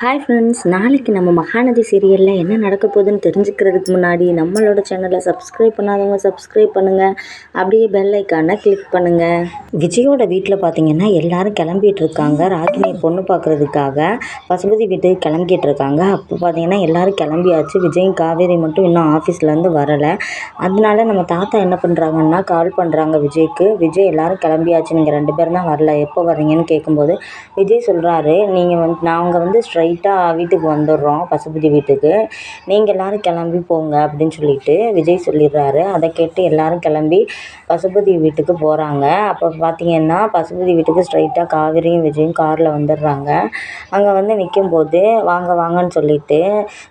Hi friends நாளைக்கு நம்ம மகாநதி சீரியலில் என்ன நடக்க போகுதுன்னு தெரிஞ்சுக்கிறதுக்கு முன்னாடி நம்மளோட சேனலை சப்ஸ்கிரைப் பண்ணாதவங்க சப்ஸ்கிரைப் பண்ணுங்கள் அப்படியே பெல் ஐக்கானை கிளிக் பண்ணுங்கள் விஜயோட வீட்டில் பார்த்தீங்கன்னா எல்லாரும் கிளம்பிட்டு இருக்காங்க. ராகினியை பொண்ணு பார்க்குறதுக்காக பசுபதி வீட்டுக்கு கிளம்பிட்டு இருக்காங்க. அப்போ பார்த்தீங்கன்னா எல்லாரும் கிளம்பியாச்சு. விஜயும் காவேரி மட்டும் இன்னும் ஆஃபீஸ்லேருந்து வரலை. அதனால நம்ம தாத்தா என்ன பண்ணுறாங்கன்னா கால் பண்ணுறாங்க விஜய்க்கு. விஜய் எல்லாரும் கிளம்பியாச்சு. நீங்கள் ரெண்டு பேரும் தான் வரல. எப்போ வர்றீங்கன்னு கேட்கும்போது விஜய் சொல்கிறாரு நீங்கள் வந்து நாங்கள் வந்து ஸ்ட்ரை ஸ்ட்ரைட்டாக வீட்டுக்கு வந்துடுறோம் பசுபதி வீட்டுக்கு. நீங்கள் எல்லோரும் கிளம்பி போங்க அப்படின்னு சொல்லிட்டு விஜய் சொல்லிடுறாரு. அதை கேட்டு எல்லோரும் கிளம்பி பசுபதி வீட்டுக்கு போகிறாங்க அப்போ பார்த்தீங்கன்னா பசுபதி வீட்டுக்கு ஸ்ட்ரைட்டாக காவிரியும் விஜயும் காரில் வந்துடுறாங்க. அங்கே வந்து நிற்கும் போது வாங்க வாங்கன்னு சொல்லிட்டு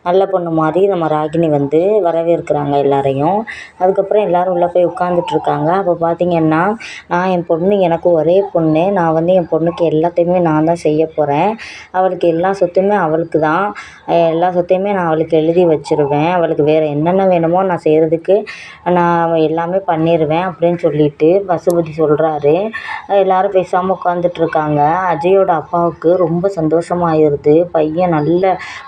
நல்ல பொண்ணு மாதிரி நம்ம ராகினி வந்து வரவேற்கிறாங்க எல்லாரையும். அதுக்கப்புறம் எல்லோரும் உள்ளே போய் உட்காந்துட்ருக்காங்க அப்போ பார்த்தீங்கன்னா நான் என் பொண்ணு எனக்கு ஒரே பொண்ணு. நான் வந்து என் பொண்ணுக்கு எல்லாத்தையுமே நான் தான் செய்ய போகிறேன் அவளுக்கு எல்லா சொத்துமே அவளுக்கு தான். எல்லா சொத்தையுமே நான் அவளுக்கு எழுதி வச்சிருவேன். அவளுக்கு வேறு என்னென்ன வேணுமோ நான் செய்கிறதுக்கு நான் எல்லாமே பண்ணிடுவேன் அப்படின்னு சொல்லிட்டு பசுபதி சொல்கிறாரு எல்லோரும் பேசாமல் உட்காந்துட்ருக்காங்க அஜயோட அப்பாவுக்கு ரொம்ப சந்தோஷமாயிருது. பையன் நல்ல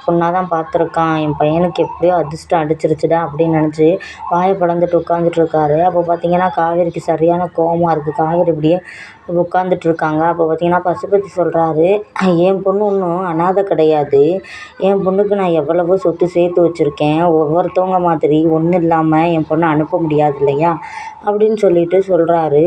பொண்ணாக தான் பார்த்துருக்கான். என் பையனுக்கு எப்படியோ அதிர்ஷ்டம் அடிச்சிருச்சுடா அப்படின்னு நினச்சி வாயை படந்துட்டு உட்காந்துட்ருக்காரு அப்போ பார்த்தீங்கன்னா காவேரிக்கு சரியான கோவமாக இருக்குது காவேரி இப்படியே உட்காந்துட்ருக்காங்க அப்போ பார்த்தீங்கன்னா பசுபதி சொல்கிறாரு என் பொண்ணு ஒன்றும் அனாதை கிடையாது. என் பொண்ணுக்கு நான் எவ்வளவோ சொத்து சேர்த்து வச்சுருக்கேன். ஒவ்வொருத்தவங்க மாதிரி ஒன்றும் இல்லாமல் என் பொண்ணை அனுப்ப முடியாது இல்லையா? அப்படின்னு சொல்லிட்டு சொல்கிறாரு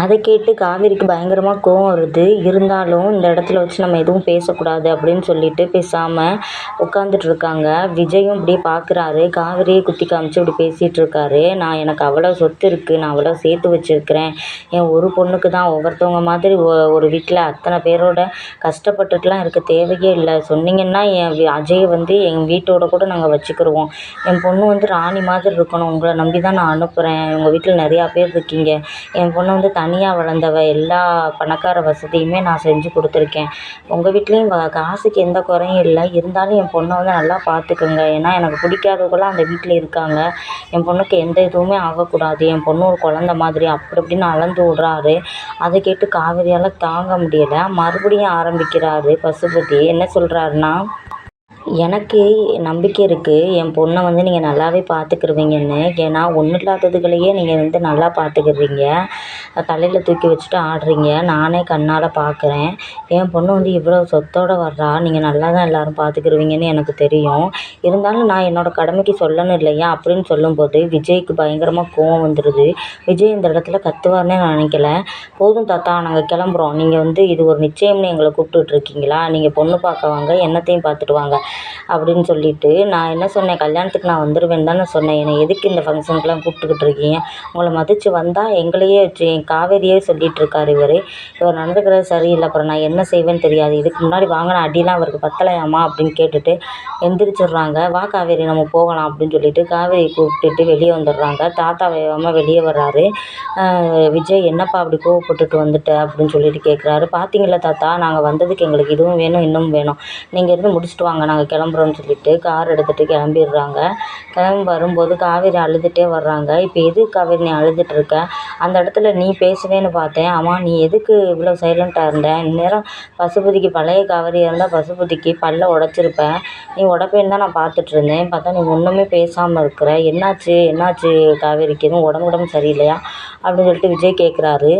அதை கேட்டு காவேரிக்கு பயங்கரமாக கோவம் வருது. இருந்தாலும் இந்த இடத்துல வச்சு நம்ம எதுவும் பேசக்கூடாது அப்படின்னு சொல்லிட்டு பேசாமல் உட்காந்துட்டு இருக்காங்க விஜயும் இப்படி பார்க்குறாரு காவிரியை குத்தி காமிச்சு இப்படி பேசிகிட்டு இருக்காரு நான் எனக்கு அவ்வளோ சொத்து இருக்குது நான் அவ்வளோ சேர்த்து வச்சுருக்கிறேன். என் ஒரு பொண்ணுக்கு தான் ஒவ்வொருத்தவங்க மாதிரி ஒ ஒரு வீட்டில் அத்தனை பேரோட கஷ்டப்பட்டுட்டுலாம் இருக்க தேவையே இல்லை. சொன்னீங்கன்னா என் வி அஜயை வந்து எங்கள் வீட்டோட கூட நாங்கள் வச்சுக்கிருவோம். என் பொண்ணு வந்து ராணி மாதிரி இருக்கணும். உங்களை நம்பி தான் நான் அனுப்புகிறேன் உங்கள் வீட்டில் நிறையா பேர் இருக்கீங்க. என் பொண்ணு வந்து தனியாக வளர்ந்தவ எல்லா பணக்கார வசதியுமே நான் செஞ்சு கொடுத்துருக்கேன். உங்கள் வீட்லேயும் காசுக்கு எந்த குறையும் இல்லை. இருந்தாலும் என் பொண்ணை வந்து நல்லா பார்த்துக்கோங்க ஏன்னா எனக்கு பிடிக்காதவங்களாம் அந்த வீட்டில் இருக்காங்க. என் பொண்ணுக்கு எந்த இதுவுமே ஆகக்கூடாது. என் பொண்ணு ஒரு குழந்த மாதிரி அப்படி இப்படின்னு அளந்து விடுறாரு. அதை கேட்டு காவேரியால் தாங்க முடியலை. மறுபடியும் ஆரம்பிக்கிறார் பசுபதி. என்ன சொல்கிறாருன்னா எனக்கு நம்பிக்கை இருக்குது என் பொண்ணை வந்து நீங்கள் நல்லாவே பார்த்துக்கிருவீங்கன்னு ஏன்னா ஒன்றும் இல்லாததுகளையே நீங்கள் வந்து நல்லா பார்த்துக்கிடுறீங்க தலையில் தூக்கி வச்சுட்டு ஆடுறீங்க. நானே கண்ணால் பார்க்குறேன் என் பொண்ணு வந்து இவ்வளோ சொத்தோடு வர்றா. நீங்கள் நல்லா தான் எல்லோரும் பார்த்துக்கிருவீங்கன்னு எனக்கு தெரியும். இருந்தாலும் நான் என்னோடய கடமைக்கு சொல்லணும் இல்லையா? அப்படின்னு சொல்லும்போது விஜய்க்கு பயங்கரமாக கோவம் வந்துடுது விஜய் இந்த இடத்துல கத்துவார்னே நான் நினைக்கல. போதும் தாத்தா நாங்கள் கிளம்புறோம். நீங்கள் வந்து இது ஒரு நிச்சயம்னு எங்களை கூப்பிட்டுட்ருக்கீங்களா நீங்கள் பொண்ணு பார்க்க வாங்க என்னத்தையும் பார்த்துட்டு வாங்க. அப்படின்னு சொல்லிவிட்டு நான் என்ன சொன்னேன் கல்யாணத்துக்கு நான் வந்துடுவேன் தானே சொன்னேன். என்னை எதுக்கு இந்த ஃபங்க்ஷனுக்குலாம் கூப்பிட்டுக்கிட்டு இருக்கீங்க? உங்களை மதித்து வந்தால் எங்களையே வச்சு என் காவேரியே சொல்லிகிட்ருக்காரு இவர். இவர் நடந்துக்கிறது சரியில்லை. அப்புறம் நான் என்ன செய்வேன்னு தெரியாது. இதுக்கு முன்னாடி வாங்கின அடிலாம் அவருக்கு பத்தலையாம்மா அப்படின்னு கேட்டுட்டு எந்திரிச்சிடுறாங்க. வா காவேரி நம்ம போகலாம் அப்படின்னு சொல்லிட்டு காவேரியை கூப்பிட்டுட்டு வெளியே வந்துடுறாங்க. தாத்தா வேகமாக வெளியே வர்றாரு. விஜய் என்னப்பா அப்படி கோவப்பட்டுட்டு வந்துட்ட? அப்படின்னு சொல்லிட்டு கேட்குறாரு பார்த்தீங்களா தாத்தா நாங்கள் வந்ததுக்கு எங்களுக்கு இதுவும் வேணும் இன்னும் வேணும். நீங்கள் இருந்து முடிச்சுட்டு வாங்க. நாங்கள் கிளம்புறோன்னு சொல்லிட்டு கார் எடுத்துகிட்டு கிளம்பிடுறாங்க. கிளம்பி வரும்போது காவேரி அழுதுகிட்டே வர்றாங்க. இப்போ எதுக்கு காவேரி நீ அழுதுகிட்ருக்க அந்த இடத்துல நீ பேசுவேன்னு பார்த்தேன். ஆமாம் நீ எதுக்கு இவ்வளோ சைலண்ட்டாக இருந்த? இந்நேரம் பசுபதிக்கு பழைய காவேரியாக இருந்தால் பசுபதிக்கு பல்லை உடச்சிருப்பேன் நீ உடப்பேன்னு தான் நான் பார்த்துட்ருந்தேன் பார்த்தா நீ ஒன்றுமே பேசாமல் இருக்கிற. என்னாச்சு? என்னாச்சு காவேரிக்கு? எதுவும் உடம்பு உடம்பு சரியில்லையா? அப்படின்னு சொல்லிட்டு விஜய் கேட்குறாரு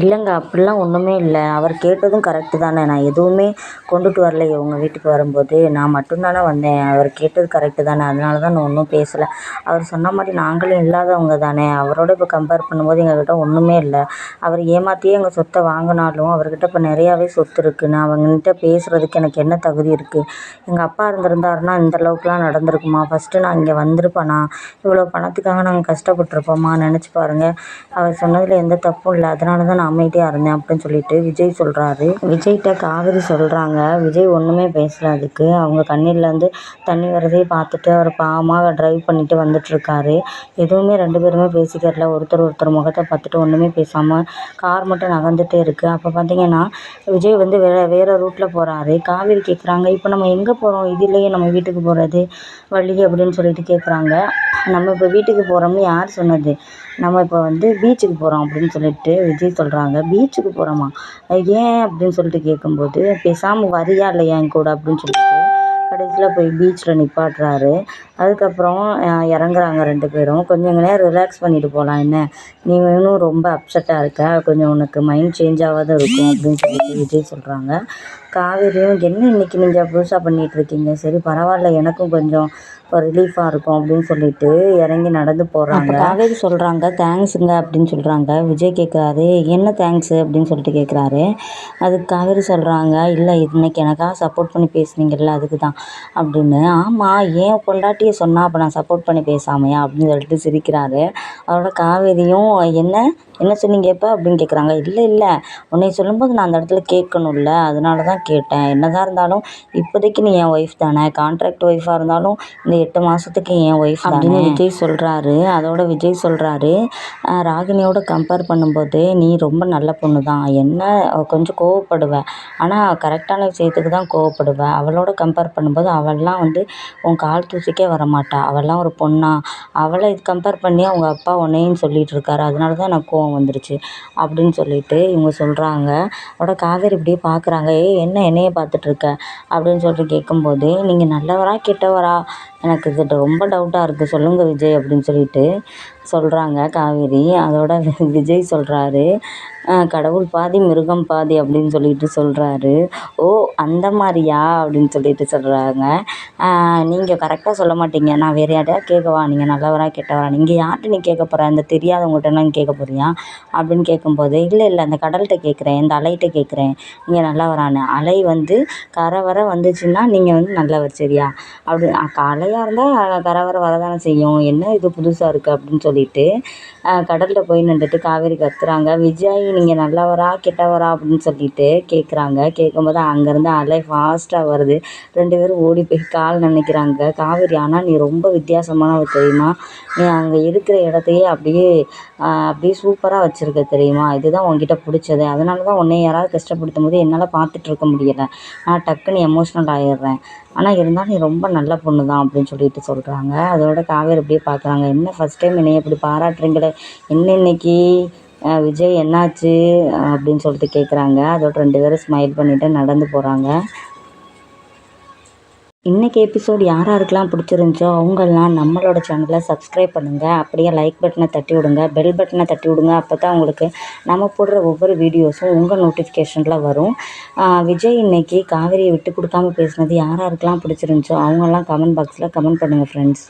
இல்லைங்க அப்படிலாம் ஒன்றுமே இல்லை. அவர் கேட்டதும் கரெக்டு தானே. நான் எதுவுமே கொண்டுட்டு வரலையே உங்கள் வீட்டுக்கு வரும்போது. நான் மட்டும் மட்டும்தானே வந்தேன். அவர் கேட்டது கரெக்டு தானே. அதனால தான் நான் ஒன்றும் பேசலை. அவர் சொன்ன மாதிரி நாங்களும் இல்லாதவங்க தானே. அவரோட இப்போ கம்பேர் பண்ணும்போது எங்கள்கிட்ட ஒன்றுமே இல்லை. அவர் ஏமாற்றியே எங்கள் சொத்தை வாங்கினாலும் அவர்கிட்ட இப்போ நிறையாவே சொத்து இருக்குது நான் அவங்ககிட்ட பேசுகிறதுக்கு எனக்கு என்ன தகுதி இருக்குது எங்கள் அப்பா இருந்திருந்தாருன்னா இந்த அளவுக்குலாம் நடந்திருக்குமா? ஃபஸ்ட்டு நான் இங்கே வந்திருப்பேனா? இவ்வளோ பணத்துக்காக நாங்கள் கஷ்டப்பட்டுருப்போமா? நினச்சி பாருங்கள் அவர் சொன்னதில் எந்த தப்பும் இல்லை. அதனால தான் நான் அமைதியாக இருந்தேன் அப்படின்னு சொல்லிட்டு விஜய் சொல்கிறாரு விஜய்கிட்ட காவேரி சொல்கிறாங்க விஜய் ஒன்றுமே பேசல அதுக்கு. அவங்க கண்ணீர்லேருந்து தண்ணி வரதையும் பார்த்துட்டு அவர் பாவமாக ட்ரைவ் பண்ணிட்டு வந்துட்டுருக்காரு எதுவுமே ரெண்டு பேருமே பேசிக்கிறல ஒருத்தர் ஒருத்தர் முகத்தை பார்த்துட்டு ஒன்றுமே பேசாமல் கார் மட்டும் நகர்ந்துட்டே இருக்குது அப்போ பார்த்தீங்கன்னா விஜய் வந்து வேறு வேறு ரூட்டில் போகிறாரு காவேரி கேட்குறாங்க இப்போ நம்ம எங்கே போகிறோம் இதுலேயே நம்ம வீட்டுக்கு போகிறது வழி அப்படின்னு சொல்லிட்டு கேட்குறாங்க நம்ம இப்போ வீட்டுக்கு போகிறோம்னு யார் சொன்னது? நம்ம இப்போ வந்து பீச்சுக்கு போகிறோம் அப்படின்னு சொல்லிட்டு விஜய் சொல்கிறாங்க பீச்சுக்கு போகிறோமா ஏன் அப்படின்னு சொல்லிட்டு கேட்கும்போது பேசாமல் வரியா இல்லையா என் கூட அப்படின்னு சொல்லிட்டு கடைசியில் போய் பீச்சில் நிப்பாட்டுறாரு. அதுக்கப்புறம் இறங்குறாங்க ரெண்டு பேரும். கொஞ்சம் நேரம் ரிலாக்ஸ் பண்ணிட்டு போகலாம் என்ன? நீ இன்னும் ரொம்ப அப்செட்டாக இருக்க. கொஞ்சம் உனக்கு மைண்ட் சேஞ்ச் ஆகாத இருக்கும் அப்படின்னு சொல்லிட்டு விஜய் சொல்கிறாங்க காவேரியும் என்ன இன்னைக்கு நீங்கள் புதுசாக பண்ணிகிட்ருக்கீங்க சரி பரவாயில்ல. எனக்கும் கொஞ்சம் ரிலீஃபாக இருக்கும் அப்படின்னு சொல்லிட்டு இறங்கி நடந்து போகிறாங்க காவேரி சொல்கிறாங்க தேங்க்ஸுங்க அப்படின்னு சொல்கிறாங்க விஜய் கேட்குறாரு என்ன தேங்க்ஸு அப்படின்னு சொல்லிட்டு கேட்குறாரு அதுக்கு காவேரி சொல்கிறாங்க இல்லை இன்னைக்கு எனக்காக சப்போர்ட் பண்ணி பேசுனீங்கல்ல அதுக்கு தான் அப்படின்னு ஆமாம் ஏன் பொண்டாட்டியை சொன்னால் அப்போ நான் சப்போர்ட் பண்ணி பேசாமையா? அப்படின்னு சொல்லிட்டு சிரிக்கிறாரு. அதோட காவேரியும் என்ன? என்ன சொன்னீங்க இப்போ அப்படின்னு கேட்குறாங்க இல்லை இல்லை. உன்னை சொல்லும்போது நான் அந்த இடத்துல கேட்கணும்ல. அதனால தான் கேட்டேன். என்னதான் இருந்தாலும் இப்போதைக்கு நீ என் ஒய்ஃப் தானே. கான்ட்ராக்ட் ஒய்ஃபாக இருந்தாலும் இந்த எட்டு மாதத்துக்கு என் ஒய்ஃப் அப்படின்னு விஜய் சொல்கிறாரு அதோட விஜய் சொல்கிறாரு ராகினியோட கம்பேர் பண்ணும்போது நீ ரொம்ப நல்ல பொண்ணு தான் என்ன கொஞ்சம் கோவப்படுவேன் ஆனால் கரெக்டான விஷயத்துக்கு தான் கோவப்படுவேன் அவளோட கம்பேர் பண்ணும்போது அவள்லாம் வந்து உன் கால் தூசிக்கே வரமாட்டா. அவள்லாம் ஒரு பொண்ணா. அவளை இது கம்பேர் பண்ணி அவங்க அப்பா உன்னையும் சொல்லிகிட்டு இருக்காரு. அதனால தான் எனக்கு கோவம் வந்துருச்சு அப்படின்னு சொல்லிட்டு இவங்க சொல்கிறாங்க அதோட காவேரி இப்படியே பார்க்குறாங்க ஏய் என்ன என்னையே பார்த்துட்ருக்க? அப்படின்னு சொல்லிட்டு கேட்கும்போது நீங்கள் நல்லவரா கெட்டவரா? எனக்கு இது ரொம்ப டவுட்டாக இருக்குது சொல்லுங்கள் விஜய் அப்படின்னு சொல்லிட்டு சொல்கிறாங்க காவேரி. அதோட விஜய் சொல்கிறாரு கடவுள் பாதி மிருகம் பாதி அப்படின்னு சொல்லிட்டு சொல்கிறாரு ஓ அந்த மாதிரியா? அப்படின்னு சொல்லிட்டு சொல்கிறாங்க நீங்கள் கரெக்டாக சொல்ல மாட்டீங்க. நான் வேறு யார்ட்டையாவது கேட்கவா நீங்கள் நல்லவரா கெட்டவரா? நீங்கள் யார்கிட்ட நீ கேட்க போகிற இந்த தெரியாதவங்ககிட்டலாம் கேட்க போறியா? அப்படின்னு கேட்கும்போது இல்லை இல்லை அந்த கடல்கிட்ட கேட்குறேன். இந்த அலைகிட்ட கேட்குறேன். நீங்கள் நல்லவரான்னு. அலை வந்து கரை வர வந்துச்சுன்னா நீங்கள் வந்து நல்லவர் சரியா? அப்படி அலையாக இருந்தால் கரை வர வரதானே செய்யும். என்ன இது புதுசாக இருக்குது அப்படின்னு சொல்லி சொல்லிட்டு கடலில் போய் நின்றுட்டு காவேரி கத்துறாங்க. விஜய் நீங்கள் நல்லவரா கெட்டவரா? அப்படின்னு சொல்லிட்டு கேட்குறாங்க கேட்கும்போது அங்கேருந்து அலை ஃபாஸ்ட்டாக வருது. ரெண்டு பேரும் ஓடி போய் கால் நினைக்கிறாங்க. காவேரி ஆனால் நீ ரொம்ப வித்தியாசமானவ தெரியுமா? நீ அங்கே இருக்கிற இடத்தையே அப்படியே அப்படியே சூப்பராக வச்சுருக்க தெரியுமா? இதுதான் உங்ககிட்ட பிடிச்சது. அதனால தான் உன்னை யாராவது கஷ்டப்படுத்தும் போது என்னால் பார்த்துட்ருக்க முடியலை. நான் டக்குன்னு எமோஷ்னல் ஆகிடுறேன் ஆனால் இருந்தாலும் நீ ரொம்ப நல்ல பொண்ணு தான் அப்படின்னு சொல்லிட்டு சொல்கிறாங்க அதோட காவேரி அப்படியே பார்க்குறாங்க என்ன ஃபஸ்ட் டைம் என்னை இப்படி பாராட்டுறீங்களே? என்ன இன்னைக்கு? விஜய் என்னாச்சு? அப்படின்னு சொல்லிட்டு கேட்குறாங்க அதோட ரெண்டு பேரும் ஸ்மைல் பண்ணிவிட்டு நடந்து போகிறாங்க இன்றைக்கி எபிசோட் யார் யாருக்கெல்லாம் பிடிச்சிருந்துச்சோ அவங்கெல்லாம் நம்மளோட சேனலை சப்ஸ்கிரைப் பண்ணுங்கள் அப்படியே லைக் பட்டனை தட்டி விடுங்க. பெல் பட்டனை தட்டி விடுங்க. அப்போ தான் உங்களுக்கு நம்ம போடுற ஒவ்வொரு வீடியோஸும் உங்கள் நோட்டிஃபிகேஷனில் வரும். விஜய் இன்னைக்கு காவிரியை விட்டு கொடுக்காம பேசுனது யார் யாருக்கெல்லாம் பிடிச்சிருந்துச்சோ அவங்கெல்லாம் கமெண்ட் பாக்ஸில் கமெண்ட் பண்ணுங்கள் ஃப்ரெண்ட்ஸ்